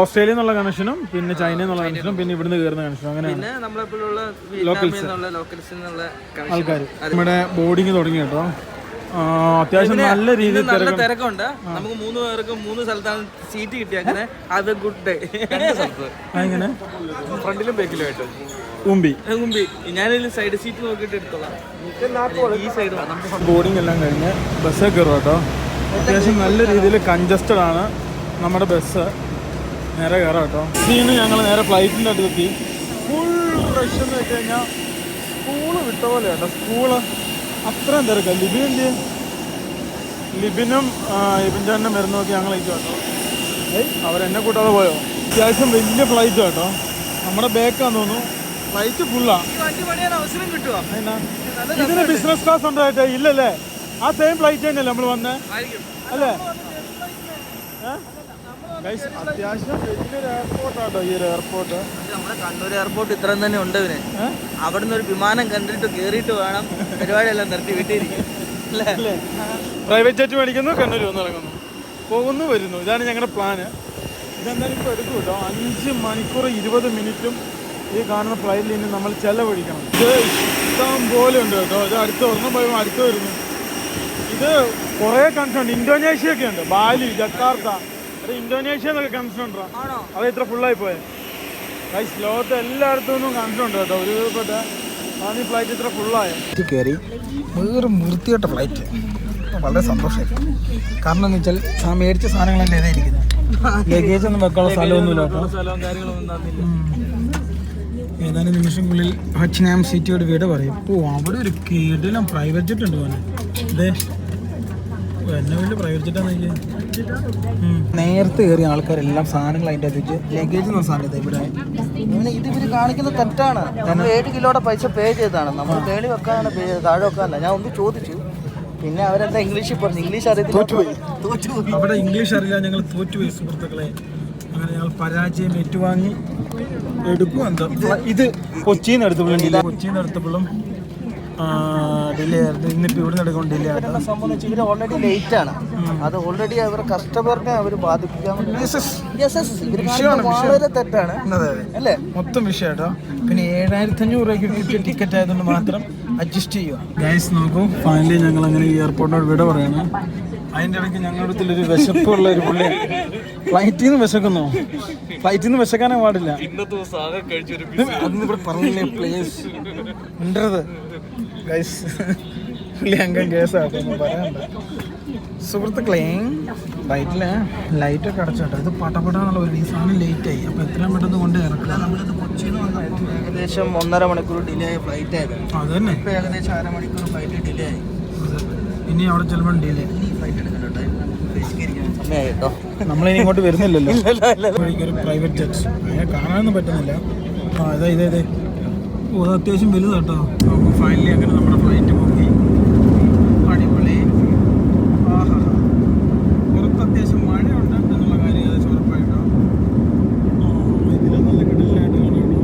ഓസ്ട്രേലിയ എന്നുള്ള കണക്ഷനും പിന്നെ ചൈന എന്നുള്ള കണക്ഷനും പിന്നെ ഇവിടുന്ന് കയറുന്ന കണക്ഷനും അങ്ങനെ connection. ആൾക്കാർ നമ്മുടെ ബോർഡിങ് തുടങ്ങി കേട്ടോ. അത്യാവശ്യം നല്ല രീതിയിൽ നല്ല തിരക്ക് തിരക്കുണ്ട്. നമുക്ക് മൂന്ന് പേർക്കും മൂന്ന് സ്ഥലത്താണ് സീറ്റ് കിട്ടിയ ഹാവ് എ ഗുഡ് ഡേ എങ്ങനെ? ഫ്രണ്ടിലും ബാക്കിലും ആയിട്ട്. ഉമ്പി ഉമ്പി ഞാനൊരു സൈഡ് സീറ്റ് നോക്കിയിട്ട് എടുത്തോളാം. ഈ സൈഡ് ബോർഡിംഗ് എല്ലാം കഴിഞ്ഞ് ബസ്സേ കയറും കേട്ടോ അത്യാവശ്യം നല്ല രീതിയിൽ കൺജസ്റ്റഡ് ആണ് നമ്മുടെ ബസ് നേരെ കയറാം കേട്ടോ ഇന്ന് ഞങ്ങൾ നേരെ ഫ്ലൈറ്റിന്റെ അടുത്തെത്തി. ഫുൾ റഷ് എന്ന് വെച്ച് കഴിഞ്ഞാൽ സ്കൂൾ വിട്ട പോലെ കേട്ടോ സ്കൂൾ അത്രയും തിരക്ക. ലിബിൻ എന്ത്? ലിബിനും ഇബിൻ ചേട്ടനും വരുന്ന നോക്കി ഞങ്ങൾ ഇരിക്കും കേട്ടോ. ഏയ് അവരെന്നെ കൂട്ടാതെ പോയോ? അത്യാവശ്യം വലിയ ഫ്ലൈറ്റ് കേട്ടോ നമ്മുടെ ബേക്കാന്ന് തോന്നുന്നു. ഫ്ലൈറ്റ് ഫുള്ളാ അവസരം അതിനാ? ഇതിന് ബിസിനസ് ക്ലാസ് ഉണ്ടോ ഇല്ലല്ലേ? ആ സെയിം ഫ്ലൈറ്റ് തന്നെയല്ലേ നമ്മൾ വന്നേ? അല്ലേ? അത്യാവശ്യം വലിയൊരു എയർപോർട്ടാട്ടോ ഈ ഒരു എയർപോർട്ട് നമ്മുടെ കണ്ണൂർ എയർപോർട്ട് ഇത്രയും തന്നെ ഉണ്ട് ഇവന്. അവിടുന്ന് ഒരു വിമാനം കണ്ടിട്ട് കേറിയിട്ട് വേണം പരിപാടിയെല്ലാം നിർത്തി വിട്ടിരിക്കും പ്രൈവറ്റ് ജെറ്റ് മേടിക്കുന്നു കണ്ണൂർ വന്ന് ഇറങ്ങുന്നു. പോകുന്നു വരുന്നു. ഇതാണ് ഞങ്ങളുടെ പ്ലാന് ഇതെന്തായാലും ഇപ്പൊ എടുക്കും കേട്ടോ. അഞ്ച് മണിക്കൂർ ഇരുപത് മിനിറ്റും ഈ കാണുന്ന ഫ്ലൈറ്റിൽ ഇനി നമ്മൾ ചെലവഴിക്കണം. ഇത് ഇഷ്ടം പോലെ ഉണ്ട് കേട്ടോ. ഇത് അടുത്ത ഒരെണ്ണം പോയപ്പോൾ അടുത്ത് വരുന്നു. ഇത് കുറേ കൺസേൺ ഉണ്ട്. ഇന്തോനേഷ്യ ഒക്കെ ഉണ്ട്. Bali Jakarta. അത് ഇന്തോനേഷ്യ എന്നൊക്കെ കൺസേൺ ഉണ്ടോ? ആണോ? അത് ഇത്ര ഫുള്ളായി പോയെ? ഗൈസ് ലോകത്ത് എല്ലായിടത്തും നിന്നും കൺസേൺ ഉണ്ട് കേട്ടോ. ഒരു ആണ് ഈ ഫ്ലൈറ്റ് ഇത്ര ഫുള്ളായത് കയറി വേറെ വൃത്തികെട്ട ഫ്ലൈറ്റ് വളരെ സന്തോഷമായി. കാരണം എന്ന് വെച്ചാൽ ആ മേടിച്ച സാധനങ്ങളല്ലേ ഇരിക്കുന്നത് ലഗേജ് [LAUGHS] ഒന്നും വെക്കാനുള്ള സ്ഥലമൊന്നുമില്ല കേട്ടോ. സ്ഥലവും കാര്യങ്ങളൊന്നും തന്നില്ല ഏതാനും നിമിഷങ്ങളിൽ ഹച്ചിനാം സിറ്റിയോട് വീട് പറയും. ഓ അവിടെ ഒരു കീടിലും പ്രൈവറ്റ് ജെറ്റ് ഉണ്ട് പോലെ ഇതേ ഓ, എന്നെ വലിയ പ്രൈവറ്റ് ജെറ്റാന്ന് നേരത്തെ കയറിയ ആൾക്കാരെല്ലാം സാധനങ്ങൾ അതിന്റെ അകത്ത് ലഗേജ് എന്ന സാധനത്തെ ഇവിടെ ഇത് ഇവർ കാണിക്കുന്ന തെറ്റാണ്. നമ്മൾ ഏഴ് കിലോയുടെ പൈസ പേ ചെയ്തതാണ്. നമ്മൾ തേളി വെക്കാനാണ് പേ ചെയ്തത്. താഴെ വെക്കാനല്ല. ഞാൻ ഒന്ന് ചോദിച്ചു. പിന്നെ അവരെന്താ ഇംഗ്ലീഷിൽ പറഞ്ഞു? ഇംഗ്ലീഷ് അറിയത്തില്ല. തോറ്റുപോയി. അവിടെ ഇംഗ്ലീഷ് അറിയില്ല ഞങ്ങൾ തോറ്റുപോയി സുഹൃത്തുക്കളെ. അങ്ങനെ ഞങ്ങൾ പരാജയം ഏറ്റുവാങ്ങി എടുക്കും എന്താ? ഇത് കൊച്ചിയിൽ നിന്ന് എടുത്തപ്പോഴും കൊച്ചിയിൽ നിന്ന് എടുത്തപ്പോഴും ഡിലേ ആയിരുന്നു. ഇന്നിപ്പോൾ ഇവിടെ നിന്ന് എടുക്കുമ്പോൾ ഡിലേ ആയിരുന്നു. സംബന്ധിച്ച് ഇവർ ഓൾറെഡി ലേറ്റ് ആണ്. അത് ഓൾറെഡി അവർ കസ്റ്റമറിനെ അവർ ബാധിപ്പിക്കാൻ വളരെ തെറ്റാണ്. അല്ലേ? മൊത്തം വിഷയം കേട്ടോ. പിന്നെ ഏഴായിരത്തി അഞ്ഞൂറ് രൂപയ്ക്ക് കിട്ടിയ ടിക്കറ്റ് ആയതുകൊണ്ട് മാത്രം അഡ്ജസ്റ്റ് ചെയ്യുക. ഗൈസ് നോക്കൂ. ഫൈനലി ഞങ്ങൾ അങ്ങനെ ഈ എയർപോർട്ടിനോട് വിട പറയണം. അതിന്റെ ഇടയ്ക്ക് ഞങ്ങളുടെ ഒരു വിശപ്പുള്ള ഒരു പുള്ളി. ഫ്ലൈറ്റിൽ നിന്ന് വിശക്കുന്നു. ഫ്ലൈറ്റിൽ നിന്ന് വിശക്കാനേ പാടില്ല. അതൊന്നും ഇവിടെ പറഞ്ഞില്ലേ പ്ലീസ് ഉണ്ടത് ഗൈസ് പുള്ളി അംഗം കേസാട്ടോ പറയണ്ട. സുഹൃത്തുക്കളെ ലൈറ്റിൽ ലൈറ്റൊക്കെ അടച്ചോട്ടോ ഇത് പടപടാന്നുള്ള ഒരു സാധനം ലേറ്റ് ആയി. അപ്പൊ എത്രയും പെട്ടെന്ന് കൊണ്ട് ഇറക്കില്ല നമ്മളിത് കൊച്ചിയിൽ നിന്ന് വന്നപ്പോൾ ഏകദേശം ഒന്നര മണിക്കൂർ ഡിലേ ആയി ഫ്ലൈറ്റ് ആയിരുന്നു അത് തന്നെ. ഇപ്പൊ ഏകദേശം അരമണിക്കൂർ ഫ്ലൈറ്റ് ഡിലേ ആയി. ഇനി അവിടെ ചെല്ലുമ്പോൾ ഡിലേ നമ്മളിനി ഇങ്ങോട്ട് വരുന്നില്ലല്ലോ. ഒരു പ്രൈവറ്റ് ജെറ്റ് അതിനെ കാണാനൊന്നും പറ്റുന്നില്ല. ആ ഇതാ ഇതേ ഇതേ. ഓ അത്യാവശ്യം വലുതാട്ടോ. ഫൈനലി അങ്ങനെ നമ്മുടെ ഫ്ലൈറ്റ് പോയി അടിപൊളി ആഹാ പുറത്ത് അത്യാവശ്യം മഴയുണ്ട് എന്നുള്ള കാര്യം ഏകദേശം ഉറപ്പായിട്ടോ ആ, ഇതിൽ നല്ല കിടലായിട്ട് കാണാം കേട്ടോ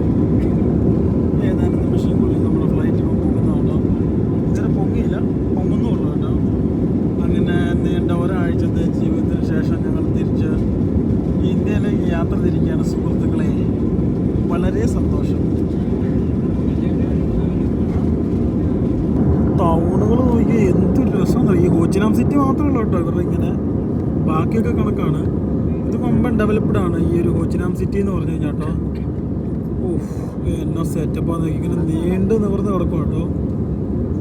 ഏതാനും നിമിഷങ്ങൾക്കുള്ളിൽ നമ്മുടെ ഫ്ലൈറ്റ് പോകുന്നതാട്ടോ ഇതുവരെ പൊങ്ങിയില്ല പൊങ്ങുന്നുള്ളൂ കേട്ടോ അങ്ങനെ നീണ്ട ഒരാഴ്ചത്തെ ജീവിതത്തിന് ശേഷം ഞങ്ങൾ തിരിച്ച് ഇന്ത്യയിലേക്ക് യാത്ര തിരിക്കുകയാണ് സുഹൃത്തുക്കളെ വളരെ സന്തോഷം ടൗണുകൾ നോക്കി എന്തൊരു രസമാണ് ഈ ഹോച്ചിനാം സിറ്റി മാത്രമേ ഉള്ളൂ കേട്ടോ ഇവരുടെ ഇങ്ങനെ ബാക്കിയൊക്കെ കണക്കാണ് ഇത് കൊമ്പൻ ഡെവലപ്ഡ് ആണ് ഈ ഒരു ഹോച്ചിനാം സിറ്റി എന്ന് പറഞ്ഞു കഴിഞ്ഞാൽ കേട്ടോ ഓഹ് എന്നാ സെറ്റപ്പാന്ന് നോക്കി ഇങ്ങനെ നീണ്ട് നിവർന്ന് കിടക്കും കേട്ടോ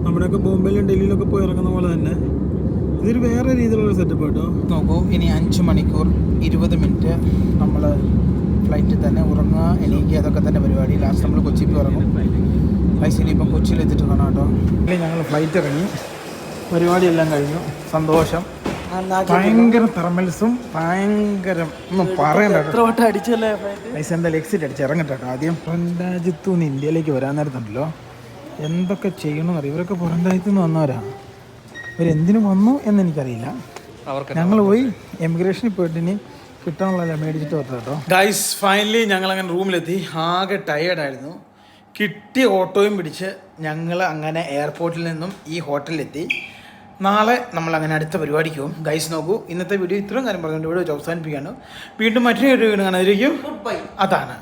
നമ്മുടെയൊക്കെ ബോംബെയിലും ഡൽഹിയിലൊക്കെ പോയി ഇറങ്ങുന്ന പോലെ തന്നെ ഇതൊരു വേറെ രീതിയിലുള്ള സെറ്റപ്പ് കേട്ടോ നോക്കൂ ഇനി അഞ്ച് മണിക്കൂർ ഇരുപത് മിനിറ്റ് നമ്മൾ ഫ്ലൈറ്റിൽ തന്നെ ഉറങ്ങുക എണീക്കുക അതൊക്കെ തന്നെ പരിപാടി. ലാസ്റ്റ് നമ്മൾ കൊച്ചി പോയി ഇറങ്ങും പൈസ ഇനിയിപ്പം കൊച്ചിയിൽ എത്തിയിട്ട് കാണാം കേട്ടോ. ഞങ്ങൾ ഫ്ലൈറ്റ് ഇറങ്ങി. പരിപാടിയെല്ലാം കഴിഞ്ഞു. സന്തോഷം. ഭയങ്കര തെർമൽസും ഭയങ്കര ഒന്നും പറയണ്ട അടിച്ചല്ലേ പൈസ എന്തായാലും എക്സിറ്റ് അടിച്ച് ഇറങ്ങട്ടെ ആദ്യം. പുറം രാജ്യത്തു നിന്ന് ഇന്ത്യയിലേക്ക് വരാൻ നേരത്തുണ്ടല്ലോ. എന്തൊക്കെ ചെയ്യണമെന്നറിയാം ഇവരൊക്കെ പുറം രാജ്യത്തു നിന്ന് വന്നവരാ. ഇവരെന്തിനു വന്നു എന്നെനിക്കറിയില്ല. ഞങ്ങൾ പോയി എമിഗ്രേഷനിൽ പോയിട്ട് ഇനി കിട്ടാനുള്ള മേടിച്ചിട്ട് വരട്ടെ കേട്ടോ. ഗൈസ് ഫൈനലി ഞങ്ങൾ അങ്ങനെ റൂമിലെത്തി. ആകെ ടയേർഡായിരുന്നു കിട്ടിയ ഓട്ടോയും പിടിച്ച് ഞങ്ങൾ അങ്ങനെ എയർപോർട്ടിൽ നിന്നും ഈ ഹോട്ടലിലെത്തി. നാളെ നമ്മൾ അങ്ങനെ അടുത്ത പരിപാടിക്ക് പോകും. ഗൈസ് നോക്കൂ ഇന്നത്തെ വീഡിയോ ഇത്രയും കാര്യം പറഞ്ഞുകൊണ്ട് വീഡിയോ അവസാനിപ്പിക്കുകയാണ്. വീണ്ടും മറ്റൊരു വീഡിയോ കാണാതിരിക്കും. ഗുഡ് ബൈ അതാണ്.